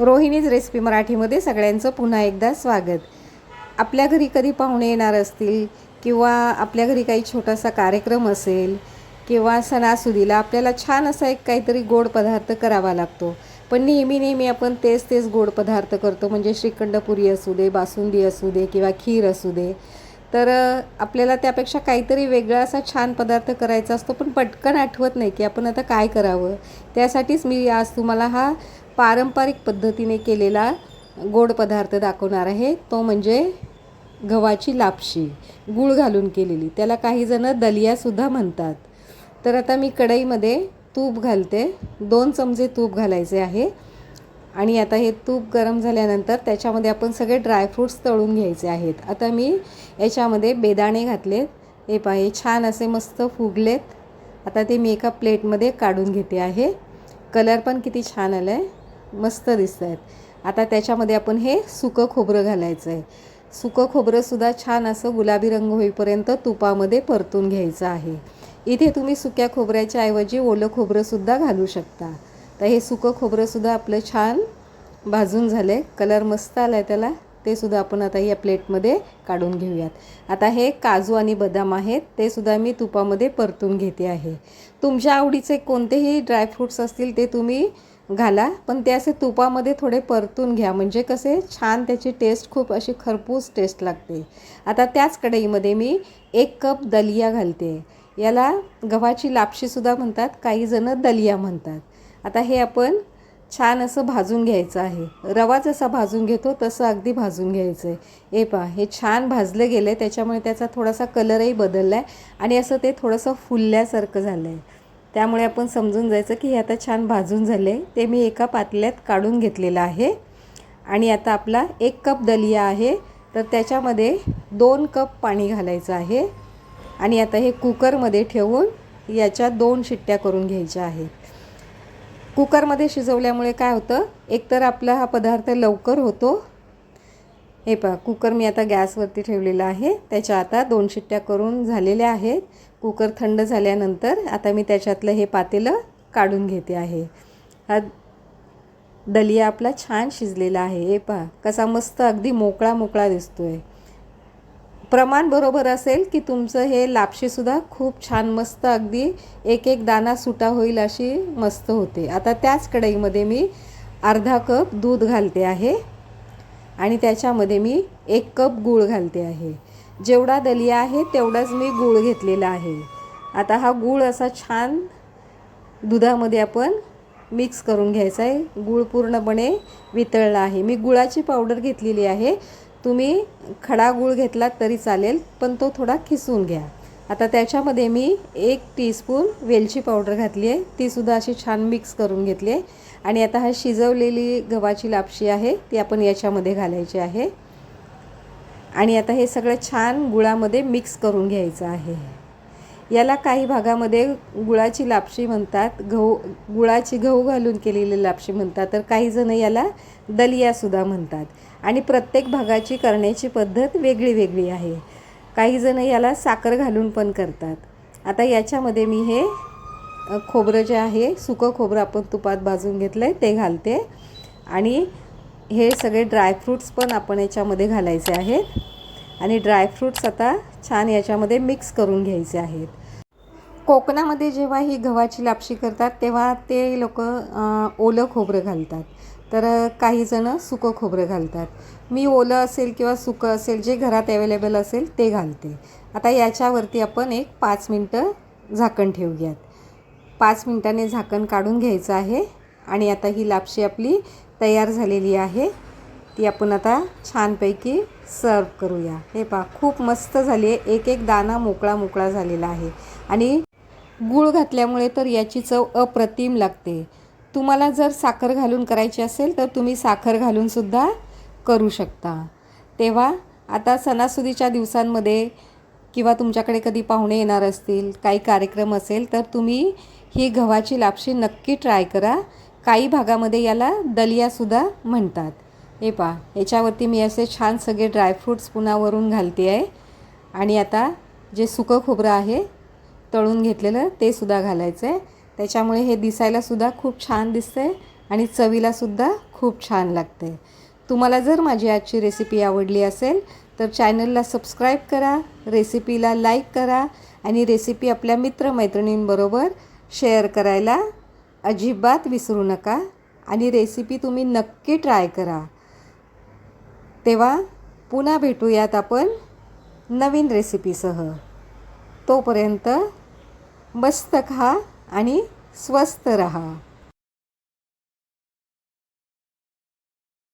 Rohini's recipe मराठीमध्ये सगळ्यांचं पुन्हा एकदा स्वागत. आपल्या घरी कधी पाहुणे येणार असतील किंवा आपल्या घरी काही छोटासा कार्यक्रम असेल किंवा सणासुदीला आपल्याला छान असा एक काहीतरी गोड पदार्थ करावा लागतो. पण नेहमी नेहमी आपण तेच तेच गोड पदार्थ करतो म्हणजे श्रीखंडपुरी असू दे बासुंदी असू दे किंवा खीर असू दे. तर आपल्याला त्यापेक्षा काहीतरी वेगळा असा छान पदार्थ करायचा असतो पण पटकन आठवत नाही की आपण आता काय करावं. त्यासाठीच मी आज तुम्हाला हा पारंपरिक पद्धतीने केलेला गोड पदार्थ दाखवणार आहे. तो म्हणजे गव्हाची लापशी गूळ घालून केलेली. त्याला काही जण दलियासुद्धा म्हणतात. तर आता मी कढईमध्ये तूप घालते. दोन चमचे तूप घालायचे आहे. आणि आता हे तूप गरम झाल्यानंतर त्याच्यामध्ये आपण सगळे ड्रायफ्रूट्स तळून घ्यायचे आहेत. आता मी याच्यामध्ये बेदाणे घातलेत. हे पहा छान असे मस्त फुगलेत. आता ते मी एका प्लेटमध्ये काढून घेते आहे. कलर पण किती छान आलं आहे मस्त दिसत आहेत आता त्याच्यामध्ये आपण हे सुकं खोबरं घालायचं आहे सुकं खोबरंसुद्धा छान असं गुलाबी रंग होईपर्यंत तुपामध्ये परतून घ्यायचं आहे. इथे तुम्ही सुक्या खोबऱ्याच्या ऐवजी ओलं खोबरंसुद्धा घालू शकता. तर हे सुकं खोबरंसुद्धा आपलं छान भाजून झालं. आहे कलर मस्त आला आहे त्याला. ते सुद्धा आपण आता या प्लेटमध्ये काढून घेऊयात. आता हे काजू आणि बदाम आहेत. ते सुद्धा मी तुपामध्ये परतून घेते आहे. तुमच्या आवडीचे कोणतेही ड्रायफ्रूट्स असतील ते तुम्ही घाला. पण ते असे तुपामध्ये थोडे परतून घ्या. म्हणजे कसे छान त्याची टेस्ट खूप अशी खरपूस टेस्ट लागते. आता त्याच कढईमध्ये मी एक कप दलिया घालते. याला गव्हाची लापशीसुद्धा म्हणतात. काही जणं दलिया म्हणतात. आता हे आपण छान असं भाजून घ्यायचं आहे. रवा जसा भाजून घेतो तसं अगदी भाजून घ्यायचं आहे हे पहा हे छान भाजलं गेलं आहे त्याच्यामुळे त्याचा थोडासा कलरही बदलला आहे आणि असं ते थोडंसं फुलल्यासारखं झालं आहे त्यामुळे आपण समजून जायचं की हे आता छान भाजून झाले आहे ते मी एका पातल्यात काढून घेतलेलं आहे. आणि आता आपला एक कप दलिया आहे तर त्याच्यामध्ये दोन कप पाणी घालायचं आहे. आणि आता हे कुकरमध्ये ठेवून याच्या दोन शिट्ट्या करून घ्यायच्या आहेत. कुकरमध्ये शिजवल्यामुळे काय होतं? एकतर आपला हा पदार्थ लवकर होतो. हे पहा कुकर मी आता गॅसवरती ठेवलेला आहे. त्याच्या आता दोन शिट्ट्या करून झालेल्या आहेत. कुकर थंड झाल्यानंतर आता मी त्याच्यातलं हे पातेलं काढून घेते आहे. हा दलिया आपला छान शिजलेला आहे. हे पहा कसा मस्त अगदी मोकळा मोकळा दिसतो आहे प्रमाण बरोबर असेल की तुमचं हे लापशीसुद्धा खूप छान मस्त अगदी एक एक दाना सुटा होईल अशी मस्त होते. आता त्याच कढईमध्ये मी अर्धा कप दूध घालते आहे आणि त्याच्यामध्ये मी एक कप गूळ घालते आहे. जेवढा दलिया आहे तेवढाच मी गूळ घेतलेला आहे. आता हा गूळ असा छान दुधामध्ये आपण मिक्स करून घ्यायचा आहे. गूळ पूर्णपणे वितळला आहे. मी गुळाची पावडर घेतलेली आहे. तुम्ही खडा गूळ घेतलात तरी चालेल पण तो थोडा खिसून घ्या. आता त्याच्यामध्ये मी एक टीस्पून वेलची पावडर घातली आहे. तीसुद्धा अशी छान मिक्स करून घेतली आहे. आणि आता हा शिजवलेली गव्हाची लापशी आहे ती आपण याच्यामध्ये घालायची आहे. आणि आता हे सगळं छान गुळामध्ये मिक्स करून घ्यायचं आहे. याला काही भागामध्ये गुळाची लापशी म्हणतात. गहू गुळाची गहू घालून केलेली लापशी म्हणतात. तर काही जण याला दलियासुद्धा म्हणतात. आणि प्रत्येक भागाची करण्याची पद्धत वेगळी वेगळी आहे. काही जण याला साखर घालून पण करतात. आता याच्यामध्ये मी हे खोबरं जे आहे सुकं खोबरं आपण तुपात भाजून घेतलं आहे ते घालते. आणि हे सगळे ड्रायफ्रूट्स पण आपण याच्यामध्ये घालायचे आहेत. आणि ड्रायफ्रूट्स आता छान याच्यामध्ये मिक्स करून घ्यायचे आहेत. कोकणामध्ये जेव्हा ही गव्हाची लापशी करतात तेव्हा ते लोक ओलं खोबरं घालतात. तर काही जणं सुकं खोबरं घालतात. मी ओलं असेल किंवा सुकं असेल जे घरात अवेलेबल असेल ते घालते. आता याच्यावरती आपण एक पाच मिनटं झाकण ठेवूयात. पाच मिनटाने झाकण काढून घ्यायचं आहे आणि आता ही लापशी आपली तयार झालेली आहे. ती आपण आता छानपैकी सर्व करूया. हे पहा खूप मस्त झाली आहे. एक एक दाना मोकळा मोकळा झालेला आहे. आणि गूळ घातल्यामुळे तर याची चव अप्रतिम लागते. तुम्हाला जर साखर घालून करायची असेल तर तुम्ही साखर घालूनसुद्धा करू शकता. तेव्हा आता सणासुदीच्या दिवसांमध्ये किंवा तुमच्याकडे कधी पाहुणे येणार असतील काही कार्यक्रम असेल तर तुम्ही ही गव्हाची लापशी नक्की ट्राय करा. काही भागामध्ये याला दलियासुद्धा म्हणतात. हे पहा याच्यावरती मी असे छान सगळे ड्रायफ्रूट्स पुन्हा वरून घालते आहे. आणि आता जे सुकं खोबरं आहे तळून घेतलेलं ते सुद्धा घालायचं आहे त्याच्यामुळे हे दिसायलासुद्धा खूप छान दिसतं आहे आणि चवीलासुद्धा खूप छान लागते तुम्हाला जर माझी आजची रेसिपी आवडली असेल तर चॅनलला सबस्क्राईब करा रेसिपीला लाईक करा आणि रेसिपी आपल्या मित्रमैत्रिणींबरोबर शेअर करायला अजिबात विसरू नका. आणि रेसिपी तुम्ही नक्की ट्राय करा. तेव्हा पुन्हा भेटूयात आपण नवीन रेसिपीसह. तोपर्यंत मस्त खा आणि स्वस्त रहा.